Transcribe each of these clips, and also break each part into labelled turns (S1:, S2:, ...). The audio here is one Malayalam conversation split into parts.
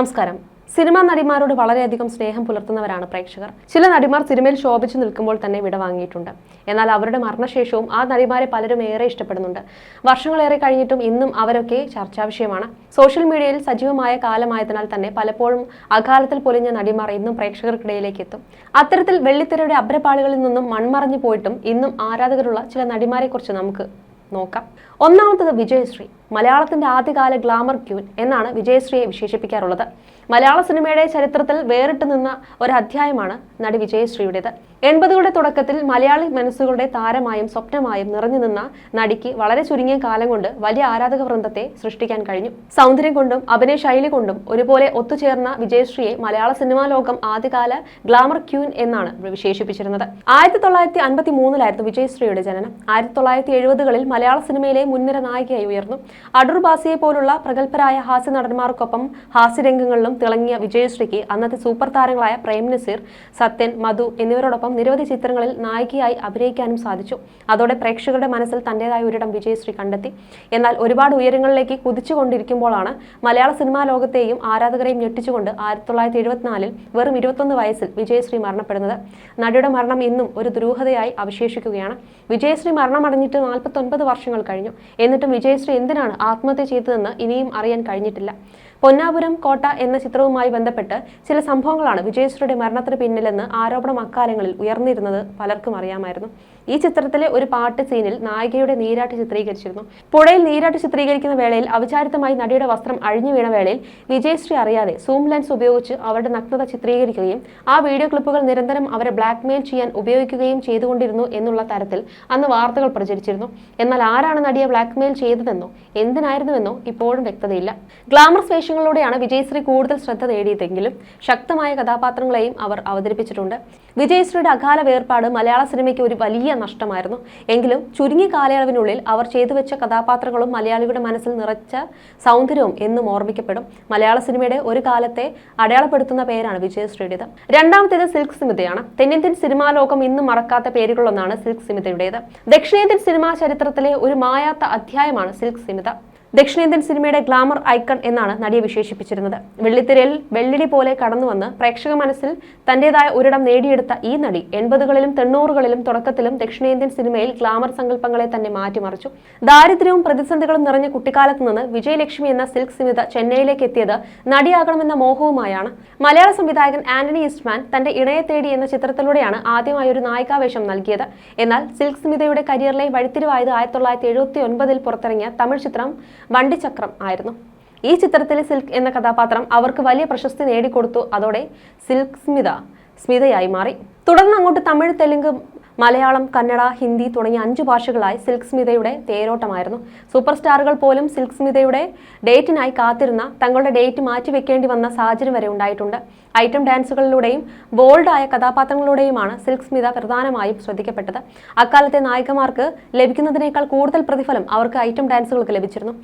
S1: നമസ്കാരം. സിനിമാ നടിമാരോട് വളരെയധികം സ്നേഹം പുലർത്തുന്നവരാണ് പ്രേക്ഷകർ. ചില നടിമാർ സിനിമയിൽ ശോഭിച്ചു നിൽക്കുമ്പോൾ തന്നെ വിടവാങ്ങിയിട്ടുണ്ട് എന്നാൽ അവരുടെ മരണശേഷവും ആ നടിമാരെ പലരും ഏറെ ഇഷ്ടപ്പെടുന്നുണ്ട്. വർഷങ്ങളേറെ കഴിഞ്ഞിട്ടും ഇന്നും അവരൊക്കെ ചർച്ചാ വിഷയമാണ്. സോഷ്യൽ മീഡിയയിൽ സജീവമായ കാലമായതിനാൽ തന്നെ പലപ്പോഴും അകാലത്തിൽ പൊലിഞ്ഞ നടിമാർ ഇന്നും പ്രേക്ഷകർക്കിടയിലേക്ക് എത്തും. അത്തരത്തിൽ വെള്ളിത്തിരയുടെ അഭ്രപാളികളിൽ നിന്നും മൺമറഞ്ഞു പോയിട്ടും ഇന്നും ആരാധകരുള്ള ചില നടിമാരെക്കുറിച്ച് നമുക്ക് നോക്കാം. ഒന്നാമത്തത് വിജയശ്രീ മലയാളത്തിന്റെ ആദ്യകാല ഗ്ലാമർ ക്യൂൻ എന്നാണ് വിജയശ്രീയെ വിശേഷിപ്പിക്കാറുള്ളത്. മലയാള സിനിമയുടെ ചരിത്രത്തിൽ വേറിട്ട് നിന്ന ഒരു അധ്യായമാണ് നടി വിജയശ്രീയുടേത്. എൺപതുകളുടെ തുടക്കത്തിൽ മലയാളി മനസ്സുകളുടെ താരമായും സ്വപ്നമായും നിറഞ്ഞു നിന്ന നടിക്ക് വളരെ ചുരുങ്ങിയ കാലം കൊണ്ട് വലിയ ആരാധക വൃന്ദത്തെ സൃഷ്ടിക്കാൻ കഴിഞ്ഞു. സൗന്ദര്യം കൊണ്ടും അഭിനയ ശൈലി കൊണ്ടും ഒരുപോലെ ഒത്തുചേർന്ന വിജയശ്രീയെ മലയാള സിനിമാ ലോകം ആദ്യകാല ഗ്ലാമർ ക്യൂൻ എന്നാണ് വിശേഷിപ്പിച്ചിരുന്നത്. ആയിരത്തി തൊള്ളായിരത്തി അൻപത്തി മൂന്നിലായിരുന്നു വിജയശ്രീയുടെ ജനനം. ആയിരത്തി തൊള്ളായിരത്തി എഴുപതുകളിൽ മലയാള സിനിമയിലെ മുൻനിര നായികയായി ഉയർന്നു. അടൂർ ബാസിയെ പോലുള്ള പ്രഗത്ഭരായ ഹാസ്യ നടന്മാർക്കൊപ്പം ഹാസ്യരംഗങ്ങളിലും തിളങ്ങിയ വിജയശ്രീക്ക് അന്നത്തെ സൂപ്പർ താരങ്ങളായ പ്രേം നസീർ സത്യൻ മധു എന്നിവരോടൊപ്പം നിരവധി ചിത്രങ്ങളിൽ നായികയായി അഭിനയിക്കാനും സാധിച്ചു. അതോടെ പ്രേക്ഷകരുടെ മനസ്സിൽ തന്റേതായ ഒരിടം വിജയശ്രീ കണ്ടെത്തി. എന്നാൽ ഒരുപാട് ഉയരങ്ങളിലേക്ക് കുതിച്ചുകൊണ്ടിരിക്കുമ്പോഴാണ് മലയാള സിനിമാ ലോകത്തെയും ആരാധകരെയും ഞെട്ടിച്ചുകൊണ്ട് ആയിരത്തി തൊള്ളായിരത്തി എഴുപത്തിനാലിൽ വെറും ഇരുപത്തൊന്ന് വയസ്സിൽ വിജയശ്രീ മരണപ്പെടുന്നത്. നടിയുടെ മരണം ഇന്നും ഒരു ദുരൂഹതയായി അവശേഷിക്കുകയാണ്. വിജയശ്രീ മരണമടഞ്ഞിട്ട് നാൽപ്പത്തൊൻപത് വർഷങ്ങൾ കഴിഞ്ഞു. എന്നിട്ടും വിജയശ്രീ എന്തിനാണ് ആത്മഹത്യ ചെയ്തതെന്ന് ഇനിയും അറിയാൻ കഴിഞ്ഞിട്ടില്ല. പൊന്നാപുരം കോട്ട എന്ന ചിത്രവുമായി ബന്ധപ്പെട്ട് ചില സംഭവങ്ങളാണ് വിജയശ്രീയുടെ മരണത്തിന് പിന്നിലെന്ന് ആരോപണം അക്കാലങ്ങളിൽ ഉയർന്നിരുന്നത് പലർക്കും അറിയാമായിരുന്നു. ഈ ചിത്രത്തിലെ ഒരു പാട്ട് സീനിൽ നായികയുടെ നീരാട്ട് ചിത്രീകരിച്ചിരുന്നു. പുഴയിൽ നീരാട്ട് ചിത്രീകരിക്കുന്ന വേളയിൽ അവിചാരിതമായി നടിയുടെ വസ്ത്രം അഴിഞ്ഞു വീണ വേളയിൽ വിജയശ്രീ അറിയാതെ സൂം ലെൻസ് ഉപയോഗിച്ച് അവരുടെ നഗ്നത ചിത്രീകരിക്കുകയും ആ വീഡിയോ ക്ലിപ്പുകൾ നിരന്തരം അവരെ ബ്ലാക്ക്മെയിൽ ചെയ്യാൻ ഉപയോഗിക്കുകയും ചെയ്തുകൊണ്ടിരുന്നു എന്നുള്ള തരത്തിൽ അന്ന് വാർത്തകൾ പ്രചരിച്ചിരുന്നു. എന്നാൽ ആരാണ് നടിയെ ബ്ലാക്ക്മെയിൽ ചെയ്തതെന്നോ എന്തിനായിരുന്നുവെന്നോ ഇപ്പോഴും വ്യക്തതയില്ല. ഗ്ലാമർ വേഷങ്ങളിലൂടെയാണ് വിജയശ്രീ കൂടുതൽ ശ്രദ്ധ നേടിയതെങ്കിലും ശക്തമായ കഥാപാത്രങ്ങളെയും അവർ അവതരിപ്പിച്ചിട്ടുണ്ട്. വിജയശ്രീയുടെ അകാല വേർപാട് മലയാള സിനിമയ്ക്ക് ഒരു വലിയ നഷ്ടമായിരുന്നു. എങ്കിലും ചുരുങ്ങിയ കാലയളവിനുള്ളിൽ അവർ ചെയ്തു വെച്ച കഥാപാത്രങ്ങളും മലയാളികളുടെ മനസ്സിൽ നിറച്ച സൗന്ദര്യവും എന്നും ഓർമ്മിക്കപ്പെടും. മലയാള സിനിമയുടെ ഒരു കാലത്തെ അടയാളപ്പെടുത്തുന്ന പേരാണ് വിജയശ്രീയുടേത്. രണ്ടാമത്തേത് സിൽക്ക് സിമിതയാണ്. തെന്നിന്ത്യൻ സിനിമാ ലോകം ഇന്നും മറക്കാത്ത പേരുകളൊന്നാണ് സിൽക്ക് സിമിതയുടേത്. ദക്ഷിണേന്ത്യൻ സിനിമാ ചരിത്രത്തിലെ ഒരു മായാത്ത അധ്യായമാണ് സിൽക്ക് സ്മിത. ദക്ഷിണേന്ത്യൻ സിനിമയുടെ ഗ്ലാമർ ഐക്കൺ എന്നാണ് നടിയെ വിശേഷിപ്പിച്ചിരുന്നത്. വെള്ളിത്തിരയിൽ വെള്ളിടി പോലെ കടന്നുവന്ന് പ്രേക്ഷക മനസ്സിൽ തന്റേതായ ഒരിടം നേടിയെടുത്ത ഈ നടി എൺപതുകളിലും തൊണ്ണൂറുകളിലും തുടക്കത്തിലും ദക്ഷിണേന്ത്യൻ സിനിമയിൽ ഗ്ലാമർ സങ്കല്പങ്ങളെ തന്നെ മാറ്റിമറിച്ചു. ദാരിദ്ര്യവും പ്രതിസന്ധികളും നിറഞ്ഞ കുട്ടിക്കാലത്ത് നിന്ന് വിജയലക്ഷ്മി എന്ന സിൽക്ക് സ്മിത ചെന്നൈയിലേക്ക് എത്തിയത് നടിയാകണമെന്ന മോഹവുമായാണ്. മലയാള സംവിധായകൻ ആന്റണി ഈസ്റ്റ്മാൻ തന്റെ ഇണയെ തേടി എന്ന ചിത്രത്തിലൂടെയാണ് ആദ്യമായി ഒരു നായികാവേഷം നൽകിയത്. എന്നാൽ സിൽക്ക് സ്മിതയുടെ കരിയറിലെ വഴിത്തിരിവായത് ആയിരത്തി തൊള്ളായിരത്തി എഴുപത്തി ഒൻപതിൽ പുറത്തിറങ്ങിയ തമിഴ് ചിത്രം വണ്ടിച്ചക്രം ആയിരുന്നു. ഈ ചിത്രത്തിലെ സിൽക്ക് എന്ന കഥാപാത്രം അവർക്ക് വലിയ പ്രശസ്തി നേടിക്കൊടുത്തു. അതോടെ സിൽക്ക് സ്മിത സ്മിതയായി മാറി. തുടർന്ന് അങ്ങോട്ട് തമിഴ് തെലുങ്ക് മലയാളം കന്നഡ ഹിന്ദി തുടങ്ങിയ അഞ്ച് ഭാഷകളായി സിൽക്ക് സ്മിതയുടെ തേരോട്ടമായിരുന്നു. സൂപ്പർ സ്റ്റാറുകൾ പോലും സിൽക്ക് സ്മിതയുടെ ഡേറ്റിനായി കാത്തിരുന്ന തങ്ങളുടെ ഡേറ്റ് മാറ്റിവെക്കേണ്ടി വന്ന സാഹചര്യം വരെ ഉണ്ടായിട്ടുണ്ട്. ഐറ്റം ഡാൻസുകളിലൂടെയും ബോൾഡായ കഥാപാത്രങ്ങളിലൂടെയുമാണ് സിൽക്ക് സ്മിത പ്രധാനമായും ശ്രദ്ധിക്കപ്പെട്ടത്. അക്കാലത്തെ നായികമാർക്ക് ലഭിക്കുന്നതിനേക്കാൾ കൂടുതൽ പ്രതിഫലം അവർക്ക് ഐറ്റം ഡാൻസുകൾക്ക് ലഭിച്ചിരുന്നു.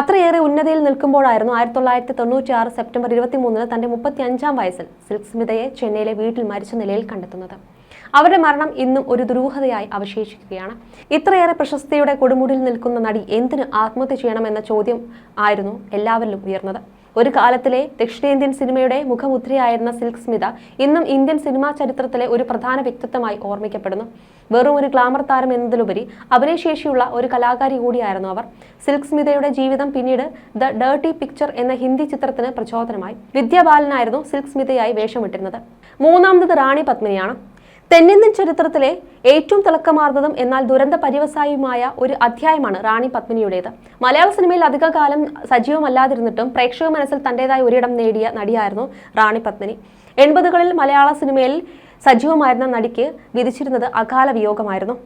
S1: അത്രയേറെ ഉന്നതിയിൽ നിൽക്കുമ്പോഴായിരുന്നു ആയിരത്തി തൊള്ളായിരത്തി തൊണ്ണൂറ്റി ആറ് സെപ്റ്റംബർ ഇരുപത്തി മൂന്നിന് തന്റെ മുപ്പത്തി അഞ്ചാം വയസ്സിൽ സിൽക്ക് സ്മിതയെ ചെന്നൈയിലെ വീട്ടിൽ മരിച്ച നിലയിൽ കണ്ടെത്തുന്നത്. അവരുടെ മരണം ഇന്നും ഒരു ദുരൂഹതയായി അവശേഷിക്കുകയാണ്. ഇത്രയേറെ പ്രശസ്തിയുടെ കൊടുമുടിയിൽ നിൽക്കുന്ന നടി എന്തിന് ആത്മഹത്യ ചെയ്യണമെന്ന ചോദ്യം ആയിരുന്നു എല്ലാവരിലും ഉയർന്നത്. ഒരു കാലത്തിലെ ദക്ഷിണേന്ത്യൻ സിനിമയുടെ മുഖമുദ്രയായിരുന്ന സിൽക് സ്മിത ഇന്നും ഇന്ത്യൻ സിനിമാ ചരിത്രത്തിലെ ഒരു പ്രധാന വ്യക്തിത്വമായി ഓർമ്മിക്കപ്പെടുന്നു. വെറും ഒരു ഗ്ലാമർ താരം എന്നതിലുപരി അഭിനയശേഷിയുള്ള ഒരു കലാകാരി കൂടിയായിരുന്നു അവർ. സിൽക് സ്മിതയുടെ ജീവിതം പിന്നീട് ദ ഡേർട്ടി പിക്ചർ എന്ന ഹിന്ദി ചിത്രത്തിന് പ്രചോദനമായി. വിദ്യാബാലനായിരുന്നു സിൽക് സ്മിതയായി വേഷമിട്ടിരുന്നത്. മൂന്നാമത് റാണി പത്മിനിയാണ്. തെന്നിന്ത്യൻ ചരിത്രത്തിലെ ഏറ്റവും തിളക്കമാർന്നതും എന്നാൽ ദുരന്ത പര്യവസായിയുമായ ഒരു അധ്യായമാണ് റാണി പത്മിനിയുടേത്. മലയാള സിനിമയിൽ അധികകാലം സജീവമല്ലാതിരുന്നിട്ടും പ്രേക്ഷക മനസ്സിൽ തന്റേതായ ഒരിടം നേടിയ നടിയായിരുന്നു റാണി പത്മിനി. എൺപതുകളിൽ മലയാള സിനിമയിൽ സജീവമായിരുന്ന നടിക്ക് വിധിച്ചിരുന്നത് അകാല വിയോഗമായിരുന്നു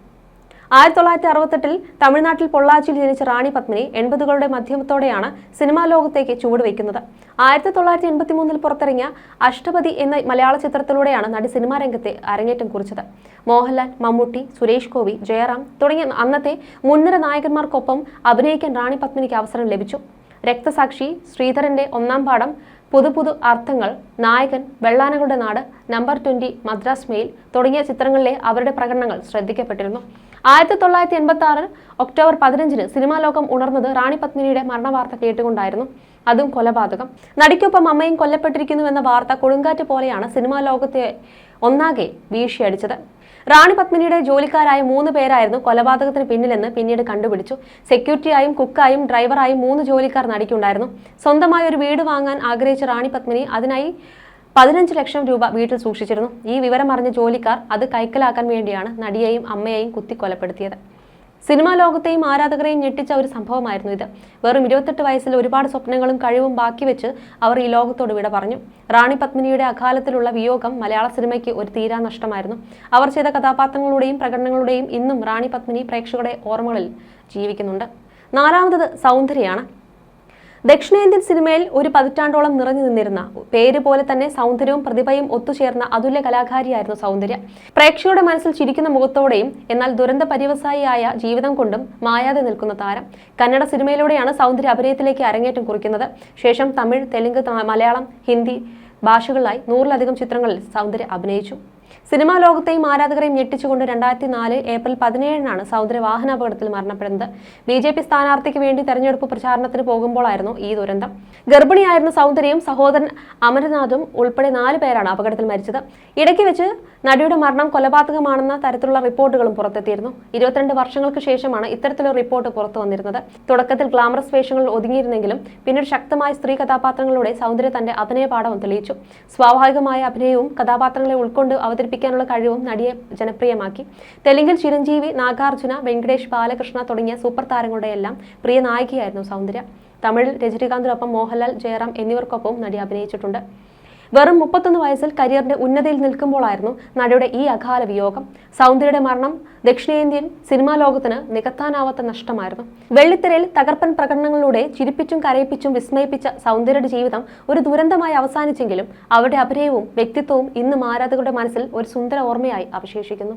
S1: ആയിരത്തി തൊള്ളായിരത്തി അറുപത്തെട്ടിൽ തമിഴ്നാട്ടിൽ പൊള്ളാച്ചിയിൽ ജനിച്ച റാണി പത്മിനി എൺപതുകളുടെ മധ്യമത്തോടെയാണ് സിനിമാ ലോകത്തേക്ക് ചുവടുവെക്കുന്നത് ആയിരത്തി തൊള്ളായിരത്തി എൺപത്തി മൂന്നിൽ പുറത്തിറങ്ങിയ അഷ്ടപതി എന്ന മലയാള ചിത്രത്തിലൂടെയാണ് നടി സിനിമാ രംഗത്തെ അരങ്ങേറ്റം കുറിച്ചത്. മോഹൻലാൽ മമ്മൂട്ടി സുരേഷ് ഗോപി ജയറാം തുടങ്ങിയ അന്നത്തെ മുൻനിര നായകന്മാർക്കൊപ്പം അഭിനയിക്കാൻ റാണി പത്മിനിക്ക് അവസരം ലഭിച്ചു. രക്തസാക്ഷി ശ്രീധരന്റെ ഒന്നാം പാഠം പുതു പുതു അർത്ഥങ്ങൾ നായകൻ വെള്ളാനകളുടെ നാട് നമ്പർ ട്വന്റി മദ്രാസ് മെയിൽ തുടങ്ങിയ ചിത്രങ്ങളിലെ അവരുടെ പ്രകടനങ്ങൾ ശ്രദ്ധിക്കപ്പെട്ടിരുന്നു. ആയിരത്തി തൊള്ളായിരത്തി എൺപത്തി ആറ് ഒക്ടോബർ പതിനഞ്ചിന് സിനിമാ ലോകം ഉണർന്നത് റാണി പത്മിനിയുടെ മരണവാർത്ത കേട്ടുകൊണ്ടായിരുന്നു. അതും കൊലപാതകം. നടിക്കൊപ്പം അമ്മയും കൊല്ലപ്പെട്ടിരിക്കുന്നുവെന്ന വാർത്ത കൊടുങ്കാറ്റ് പോലെയാണ് സിനിമാ ലോകത്തെ ഒന്നാകെ വീഴ്ചയടിച്ചത് റാണി പത്മിനിയുടെ ജോലിക്കാരായ മൂന്ന് പേരായിരുന്നു കൊലപാതകത്തിന് പിന്നിലെന്ന് പിന്നീട് കണ്ടുപിടിച്ചു. സെക്യൂരിറ്റിയായും കുക്കായും ഡ്രൈവറായും മൂന്ന് ജോലിക്കാർ നടിക്കുണ്ടായിരുന്നു. സ്വന്തമായി ഒരു വീട് വാങ്ങാൻ ആഗ്രഹിച്ച റാണി പത്മിനി അതിനായി പതിനഞ്ച് ലക്ഷം രൂപ വീട്ടിൽ സൂക്ഷിച്ചിരുന്നു. ഈ വിവരം അറിഞ്ഞ ജോലിക്കാർ അത് കൈക്കലാക്കാൻ വേണ്ടിയാണ് നടിയെയും അമ്മയെയും കുത്തിക്കൊലപ്പെടുത്തിയത്. സിനിമാ ലോകത്തെയും ആരാധകരെയും ഞെട്ടിച്ച ഒരു സംഭവമായിരുന്നു ഇത്. വെറും ഇരുപത്തെട്ട് വയസ്സിൽ ഒരുപാട് സ്വപ്നങ്ങളും കഴിവും ബാക്കി വെച്ച് അവർ ഈ ലോകത്തോട് വിട പറഞ്ഞു. റാണി പത്മിനിയുടെ അകാലത്തിലുള്ള വിയോഗം മലയാള സിനിമയ്ക്ക് ഒരു തീരാ നഷ്ടമായിരുന്നു. അവർ ചെയ്ത കഥാപാത്രങ്ങളുടെയും പ്രകടനങ്ങളുടെയും ഇന്നും റാണി പത്മിനി പ്രേക്ഷകരുടെ ഓർമ്മകളിൽ ജീവിക്കുന്നുണ്ട്. നാലാമത്തത് സൗന്ദര്യമാണ് ദക്ഷിണേന്ത്യൻ സിനിമയിൽ ഒരു പതിറ്റാണ്ടോളം നിറഞ്ഞു നിന്നിരുന്ന പേര് പോലെ തന്നെ സൗന്ദര്യവും പ്രതിഭയും ഒത്തുചേർന്ന അതുല്യ കലാകാരിയായിരുന്നു സൗന്ദര്യ. പ്രേക്ഷകരുടെ മനസ്സിൽ ചിരിക്കുന്ന മുഖത്തോടെയും എന്നാൽ ദുരന്ത പര്യവസായിയായ ജീവിതം കൊണ്ടും മായാതെ നിൽക്കുന്ന താരം. കന്നഡ സിനിമയിലൂടെയാണ് സൗന്ദര്യ അഭിനയത്തിലേക്ക് അരങ്ങേറ്റം കുറിക്കുന്നത്. ശേഷം തമിഴ് തെലുങ്ക് മലയാളം ഹിന്ദി ഭാഷകളിലായി നൂറിലധികം ചിത്രങ്ങളിൽ സൗന്ദര്യ അഭിനയിച്ചു. സിനിമാ ലോകത്തെയും ആരാധകരെയും ഞെട്ടിച്ചുകൊണ്ട് രണ്ടായിരത്തി നാല് ഏപ്രിൽ പതിനേഴിനാണ് സൗന്ദര്യ വാഹനാപകടത്തിൽ മരണപ്പെടുന്നത്. ബി ജെ പി സ്ഥാനാർത്ഥിക്ക് വേണ്ടി തെരഞ്ഞെടുപ്പ് പ്രചാരണത്തിന് പോകുമ്പോഴായിരുന്നു ഈ ദുരന്തം. ഗർഭിണിയായിരുന്ന സൗന്ദര്യയും സഹോദരൻ അമരനാഥും ഉൾപ്പെടെ നാല് പേരാണ് അപകടത്തിൽ മരിച്ചത്. ഇടയ്ക്ക് വെച്ച് നടിയുടെ മരണം കൊലപാതകമാണെന്ന തരത്തിലുള്ള റിപ്പോർട്ടുകളും പുറത്തെത്തിയിരുന്നു. ഇരുപത്തിരണ്ട് വർഷങ്ങൾക്ക് ശേഷമാണ് ഇത്തരത്തിലൊരു റിപ്പോർട്ട് പുറത്തു വന്നിരുന്നത്. തുടക്കത്തിൽ ഗ്ലാമറസ് വേഷങ്ങളിൽ ഒതുങ്ങിയിരുന്നെങ്കിലും പിന്നീട് ശക്തമായ സ്ത്രീ കഥാപാത്രങ്ങളിലൂടെ സൗന്ദര്യ തന്റെ അഭിനയ പാഠവും തെളിയിച്ചു. സ്വാഭാവികമായ അഭിനയവും കഥാപാത്രങ്ങളെ ഉൾക്കൊണ്ട് അവതരിപ്പിക്കാനുള്ള കഴിവും നടിയെ ജനപ്രിയമാക്കി. തെലുങ്കിൽ ചിരഞ്ജീവി നാഗാർജുന വെങ്കടേഷ് ബാലകൃഷ്ണ തുടങ്ങിയ സൂപ്പർ താരങ്ങളുടെ എല്ലാം പ്രിയ നായികയായിരുന്നു സൗന്ദര്യ. തമിഴിൽ രജനികാന്തിനൊപ്പം മോഹൻലാൽ ജയറാം എന്നിവർക്കൊപ്പവും നടി അഭിനയിച്ചിട്ടുണ്ട്. വെറും മുപ്പത്തൊന്ന് വയസ്സിൽ കരിയറിന്റെ ഉന്നതിയിൽ നിൽക്കുമ്പോഴായിരുന്നു നടിയുടെ ഈ അകാല വിയോഗം. സൗന്ദര്യയുടെ മരണം ദക്ഷിണേന്ത്യൻ സിനിമാ ലോകത്തിന് നികത്താനാവാത്ത നഷ്ടമായിരുന്നു. വെള്ളിത്തിരയിൽ തകർപ്പൻ പ്രകടനങ്ങളിലൂടെ ചിരിപ്പിച്ചും കരയിപ്പിച്ചും വിസ്മയിപ്പിച്ച സൗന്ദര്യയുടെ ജീവിതം ഒരു ദുരന്തമായി അവസാനിച്ചെങ്കിലും അവരുടെ അഭിനയവും വ്യക്തിത്വവും ഇന്നും ആരാധകരുടെ മനസ്സിൽ ഒരു സുന്ദര ഓർമ്മയായി അവശേഷിക്കുന്നു.